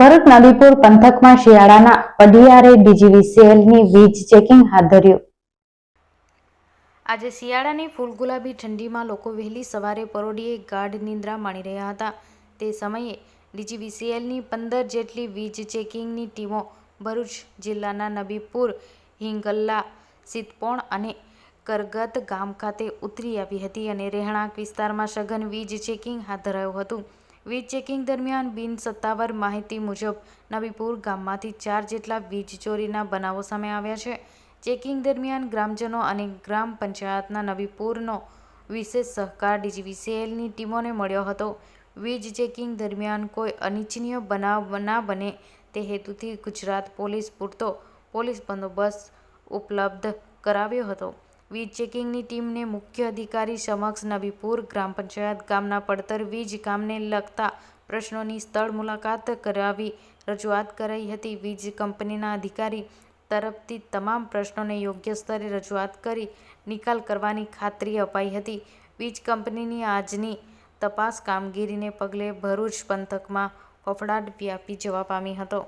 ભરૂચ નદીપુર પંથકમાં શિયાળાના પડિયારે ડીજીવીસીએલની વીજ ચેકિંગ હાથ ધર્યું. આજે શિયાળાની ફૂલ ગુલાબી ઠંડીમાં લોકો વહેલી સવારે પરોડીએ ગાઢ નિંદ્રા માણી રહ્યા હતા. તે સમયે ડીજીવીસીએલની પંદર જેટલી વીજ ચેકિંગની ટીમો ભરૂચ જિલ્લાના નબીપુર હિંગલ્લા સિતપોણ અને કરગત ગામ ખાતે ઉતરી આવી હતી અને રહેણાંક વિસ્તારમાં સઘન વીજ ચેકિંગ હાથ ધરાયું હતું. વીજ ચેકિંગ દરમિયાન બિન સત્તાવાર માહિતી મુજબ નબીપુર ગામમાંથી ચાર જેટલા વીજ ચોરીના બનાવો સામે આવ્યા છે. ચેકિંગ દરમિયાન ગ્રામજનો અને ગ્રામ પંચાયતના નબીપુરનો વિશેષ સહકાર ડીજીવીસીએલની ટીમોને મળ્યો હતો. વીજ ચેકિંગ દરમિયાન કોઈ અનિચ્છનીય બનાવ ના બને તે હેતુથી ગુજરાત પોલીસ પૂરતો પોલીસ બંદોબસ્ત ઉપલબ્ધ કરાવ્યો હતો. વીજ ચેકિંગની ટીમને મુખ્ય અધિકારી સમક્ષ નબીપુર ગ્રામ પંચાયત ગામના પડતર વીજ કામને લગતા પ્રશ્નોની સ્થળ મુલાકાત કરાવી રજૂઆત કરાઈ હતી. વીજ કંપનીના અધિકારી તરફથી તમામ પ્રશ્નોને યોગ્ય સ્તરે રજૂઆત કરી નિકાલ કરવાની ખાતરી અપાઈ હતી. વીજ કંપનીની આજની તપાસ કામગીરીને પગલે ભરૂચ પંથકમાં ફફડાટ વ્યાપી જવા પામી હતો.